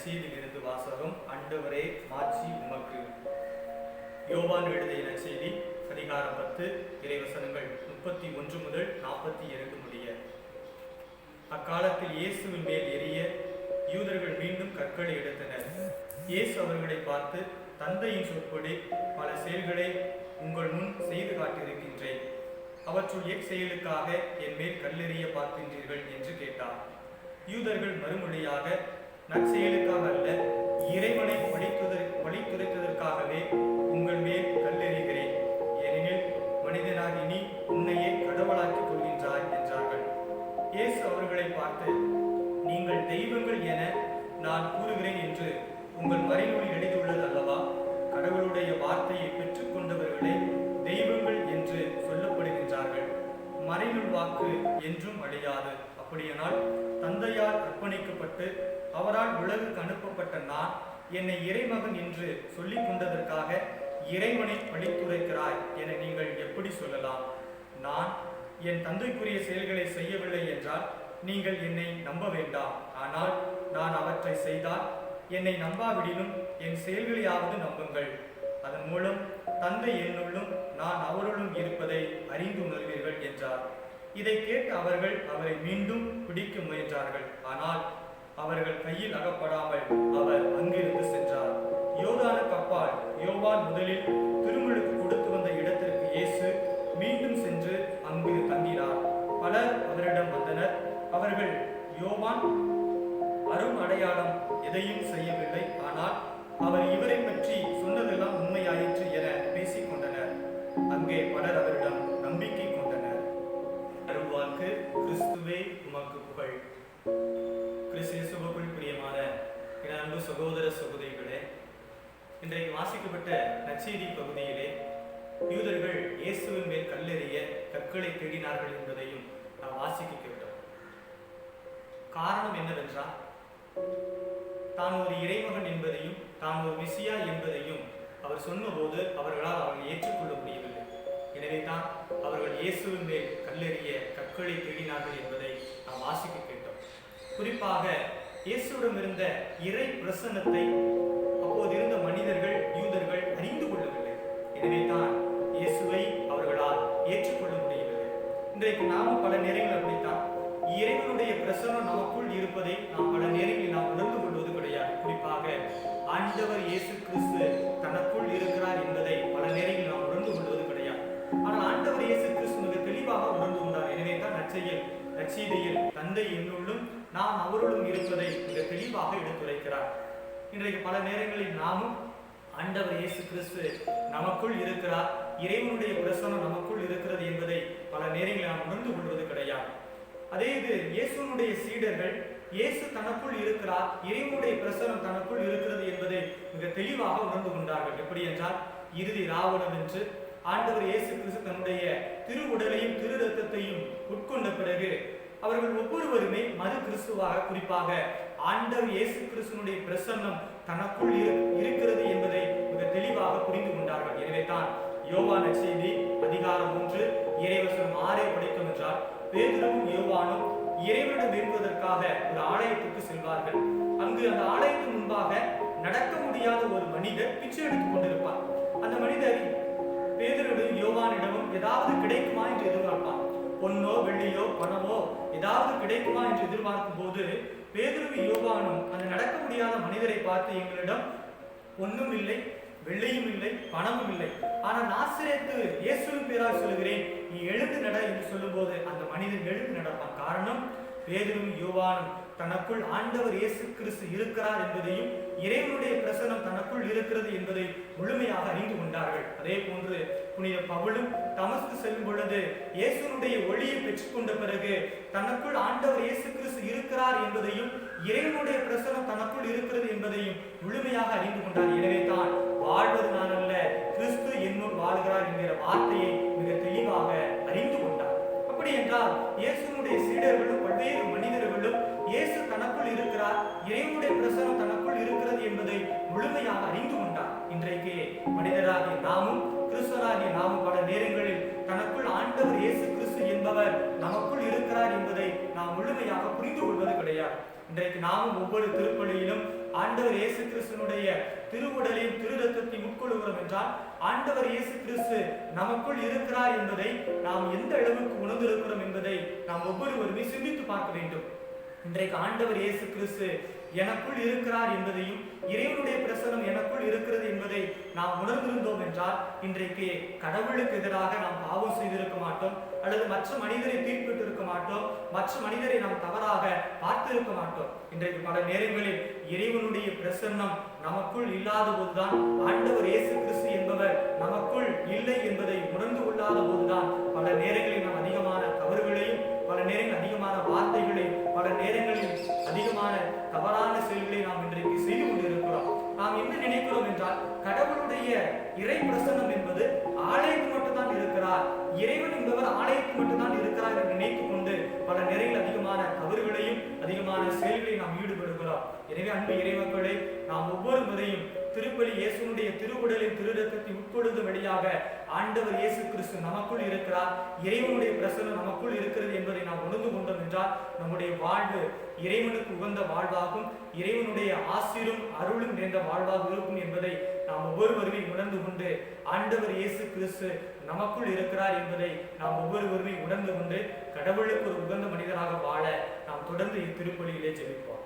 நற்செய்தியிலிருந்து வாசகம் அண்டவரே மாட்சி உமக்கு. யோவான் எழுதிய நற்செய்தி அதிகாரம் பத்து இறைவசனங்கள் முப்பத்தி ஒன்று முதல் நாற்பத்தி இரண்டு முடிய. அக்காலத்தில் இயேசுவின் மேல் எரிய யூதர்கள் மீண்டும் கற்களை எடுத்தனர். இயேசு அவர்களை பார்த்து தந்தையின் சொற்படி பல செயல்களை உங்கள் முன் செய்து காட்டியிருக்கின்றேன். அவற்றுள் எக் செயலுக்காக என் மேல் கல்லெறிய பார்க்கின்றீர்கள் என்று கேட்டார். யூதர்கள் மறுமொழியாக நற்செயலுக்காக அல்ல இறைவனை வழித்துதை வழித்துரைத்ததற்காகவே உங்கள் மேல் கல்லெறிகிறேன். ஏனெனில் மனிதனாகி நீ உன்னையே கடவுளாக்கிக் கொள்கின்றாய் என்றார்கள். இயேசு அவர்களை பார்த்து நீங்கள் தெய்வங்கள் என நான் கூறுகிறேன் என்று உங்கள் மறைமொழி எழுதியுள்ளது அல்லவா? கடவுளுடைய வார்த்தையை பெற்றுக்கொண்டவர்களே தெய்வங்கள் என்று சொல்லப்படுகின்றார்கள். மறைநூல் வாக்கு என்றும் அழியாது. அப்படியானால் அர்ப்பணிக்கப்பட்டு அவரால் உலகுக்கு அனுப்பப்பட்ட நான் என்னை இறைமகன் என்று சொல்லிக் கொண்டதற்காக இறைவனை பழித்துரைக்கிறாய் என நீங்கள் எப்படி சொல்லலாம்? நான் என் தந்தைக்குரிய செயல்களை செய்யவில்லை என்றால் நீங்கள் என்னை நம்ப வேண்டாம். ஆனால் நான் அவற்றை செய்தால் என்னை நம்பாவிடிலும் என் செயல்களையாவது நம்புங்கள். அதன் மூலம் தந்தை என்னுள்ளும் நான் அவருள்ளும் இருப்பதை அறிந்து உணர்வீர்கள் என்றார். இதை கேட்டு அவர்கள் அவரை மீண்டும் பிடிக்க முயன்றார்கள். ஆனால் கையில் அகப்படாமல் அவர் அங்கிருந்து சென்றார். யோதானுக்கு அப்பால் யோவான் முதலில் திருமுழுக்கு கொடுத்து வந்த இடத்திற்கு இயேசு மீண்டும் சென்று அங்கு தங்கினார். பலர் அவரிடம் வந்தனர். அவர்கள் யோவான் அரும் அடையாளம் எதையும் செய்யவில்லை. ஆனால் அவர் இவரை பற்றி சொன்னதெல்லாம் உண்மையாயிற்று என பேசிக் கொண்டனர் அங்கே பலர் அவரிடம் நம்பிக்கை கொண்டனர். அருள்வாக்கு கிறிஸ்துவே உமக்கு புகழ். கிறிஸ்துவுக்குள் பிரியமான என் அன்பு சகோதர சகோதரிகளே இன்றைக்கு வாசிக்கப்பட்ட நச்சீதி பகுதியிலே யூதர்கள் இயேசுவின் மேல் கல்லெறிய கற்களை தேடினார்கள் என்பதையும் நாம் வாசிக்க கேட்டோம். காரணம் என்னவென்றால் தான் ஒரு இறைமகன் என்பதையும் தான் ஒரு மிசியா என்பதையும் அவர் சொன்னபோது அவர்களால் அவர்கள் ஏற்றுக்கொள்ள முடியவில்லை. எனவே தான் அவர்கள் இயேசுவின் மேல் கல்லெறிய கற்களை தேடினார்கள் என்பதை நாம் வாசிக்க கேட்டோம். குறிப்பாக இயேசுவிடம் இருந்த இறை பிரசன்னத்தை அப்போது இருந்த மனிதர்கள் யூதர்கள் அறிந்து கொள்ளவில்லை. எனவே தான் இயேசுவை அவர்களால் ஏற்றுக்கொள்ள முடியவில்லை. இன்றைக்கு நாமும் பல நேரங்கள் அப்படித்தான். இறைவனுடைய பிரசனம் நமக்குள் இருப்பதை நாம் பல நேரங்களில் நாம் உணர்ந்து கொள்வது கிடையாது. குறிப்பாக ஆண்டவர் இயேசு கிறிஸ்து தனக்குள் இருக்கிறார் என்பதை பல நேரங்களில் நாம் உணர்ந்து கொள்வது கிடையாது. ஆனால் ஆண்டவர் இயேசு கிறிஸ்து மிக தெளிவாக உணர்ந்து கொண்டார். எனவே தான் நச்சையில் நச்சீதையில் தந்தை என்னுள்ளும் நாம் அவருடன் இருப்பதை மிக தெளிவாக எடுத்துரைக்கிறார். இன்றைக்கு பல நேரங்களில் நாமும் ஆண்டவர் இயேசு கிறிஸ்து நமக்குள் இருக்கிறார். இறைவனுடைய பிரசனம் நமக்குள் இருக்கிறது என்பதை பல நேரங்களில் நாம் உணர்ந்து கொள்வது கிடையாது. அதே இது இயேசுனுடைய சீடர்கள் இயேசு தனக்குள் இருக்கிறார் இறைவனுடைய பிரசனம் தனக்குள் இருக்கிறது என்பதை மிக தெளிவாக உணர்ந்து கொண்டார்கள். எப்படி என்றால் இறுதி ராவணம் என்று ஆண்டவர் இயேசு கிறிஸ்து தன்னுடைய திரு உடலையும் திரு ரத்தத்தையும் உட்கொண்ட பிறகு அவர்கள் ஒவ்வொருவருமே கிறிஸ்துவாக குறிப்பாக ஆண்டவர் இயேசு கிறிஸ்துவனுடைய பிரசன்னம் தனக்குள் இருக்கிறது என்பதை மிக தெளிவாக புரிந்து கொண்டார்கள். எனவே தான் யோவான செய்தி அதிகாரம் ஒன்று இறைவசனம் ஆறே படிக்கும் என்றால் பேதுருவும் யோவானும் இறைவனிடம் விரும்புவதற்காக ஒரு ஆலயத்துக்கு செல்வார்கள். அங்கு அந்த ஆலயத்தின் முன்பாக நடக்க முடியாத ஒரு மனிதர் பிச்சை எடுத்துக் கொண்டிருப்பார். அந்த மனிதர் பேதரிடம் யோவானிடமும் ஏதாவது கிடைக்குமா என்று பணமோ ஏதாவது கிடைக்குமா என்று எதிர்பார்க்கும் போது பேதுருவும் யோவானும் அந்த நடக்க முடியாத மனிதரை பார்த்து எங்களிடம் ஒன்றும் இல்லை வெள்ளையும் இல்லை பணமும் இல்லை. ஆனால் ஆசிரியத்து இயேசுவின் பேரால் சொல்கிறேன் நீ எழுந்து நட என்று சொல்லும்போது அந்த மனிதன் எழுந்து நடப்பான். காரணம் பேதுரும் யோவானும் தனக்குள் ஆண்டவர் இயேசு கிறிஸ்து இருக்கிறார் என்பதையும் இறைவனுடைய பிரசனம் தனக்குள் இருக்கிறது என்பதை முழுமையாக அறிந்து கொண்டார் புனித பவுலும் தமஸ்கு செல்லும் பொழுது இயேசுனுடைய ஒளியை பெற்றுக்கொண்ட பிறகு தனக்குள் ஆண்டவர் இயேசு கிறிஸ்து இருக்கிறார் என்பதையும் இறைவனுடைய பிரசனம் தனக்குள் இருக்கிறது என்பதையும் முழுமையாக அறிந்து கொண்டார். எனவே தான் வாழ்வது நான் அல்ல கிறிஸ்து என்னுள் வாழ்கிறார் என்கிற வார்த்தையை மிக தெளிவாக அறிந்து கொண்டார். அப்படி என்றால் இயேசுனுடைய சீடர்களும் பல்வேறு மனிதர்களும் இயேசு தனக்குள் இருக்கிறார் இறைவனுடைய பிரசனம் தனக்குள் இருக்கிறது என்பதை முழுமையாக அறிந்து கொண்டார். இன்றைக்கு மனிதராகிய ஆண்டவர் நமக்குள் இருக்கிறார் என்பதை நாம் முழுமையாக புரிந்து கொள்வது கிடையாது. இன்றைக்கு நாமும் ஒவ்வொரு திருப்பலியிலும் ஆண்டவர் இயேசு கிறிஸ்துனுடைய திருவுடலையும் திரு ரத்தத்தையும் உட்கொள்கிறோம் என்றால் ஆண்டவர் இயேசு கிறிஸ்து நமக்குள் இருக்கிறார் என்பதை நாம் எந்த அளவுக்கு உணர்ந்திருக்கிறோம் என்பதை நாம் ஒவ்வொருவருமே சிந்தித்து பார்க்க வேண்டும். இன்றைக்கு ஆண்டவர் இயேசு கிறிஸ்து எனக்குள் இருக்கிறார் என்பதையும் இறைவனுடைய பிரசனம் எனக்குள் இருக்கிறது என்பதை நாம் உணர்ந்திருந்தோம் என்றால் இன்றைக்கு கடவுளுக்கு எதிராக நாம் பாவம் செய்திருக்க மாட்டோம். அல்லது மற்ற மனிதரை தீர்ப்பிட்டு இருக்க மாட்டோம் மற்ற மனிதரை நாம் தவறாக பார்த்திருக்க மாட்டோம். இன்றைக்கு பல நேரங்களில் இறைவனுடைய பிரசன்னம் நமக்குள் இல்லாத போதுதான் ஆண்டவர் இயேசு கிறிஸ்து என்பவர் நமக்குள் இல்லை என்பதை உணர்ந்து கொள்ளாத போதுதான் பல நேரங்களில் என்பவர் மட்டும்தான் இருக்கிறார் என்று நினைத்துக் கொண்டு பல நிறையில் அதிகமான தவறுகளையும் அதிகமான செயல்களையும் நாம் ஈடுபடுகிறோம். எனவே அன்பு இறைமக்களே நாம் ஒவ்வொரு முறையும் திருப்பலி இயேசுனுடைய திருவுடலின் திருரத்தத்தை உட்கொள்ளும் வழியாக ஆண்டவர் இயேசு கிறிஸ்து நமக்குள் இருக்கிறார். இறைவனுடைய பிரசனம் நமக்குள் இருக்கிறது என்பதை நாம் உணர்ந்து கொண்டோம் என்றால் நம்முடைய வாழ்வு இறைவனுக்கு உகந்த வாழ்வாகும். இறைவனுடைய ஆசிரும் அருளும் நிறைந்த வாழ்வாக இருக்கும் என்பதை ஒவ்வொருவருமே உணர்ந்து கொண்டு ஆண்டவர் இயேசு கிறிஸ்து நமக்குள் இருக்கிறார் என்பதை நாம் ஒவ்வொருவருமே உணர்ந்து கொண்டு கடவுளுக்கு ஒரு உகந்த மனிதராக வாழ நாம் தொடர்ந்து இத்திருப்பொழியிலே ஜெபிப்போம்.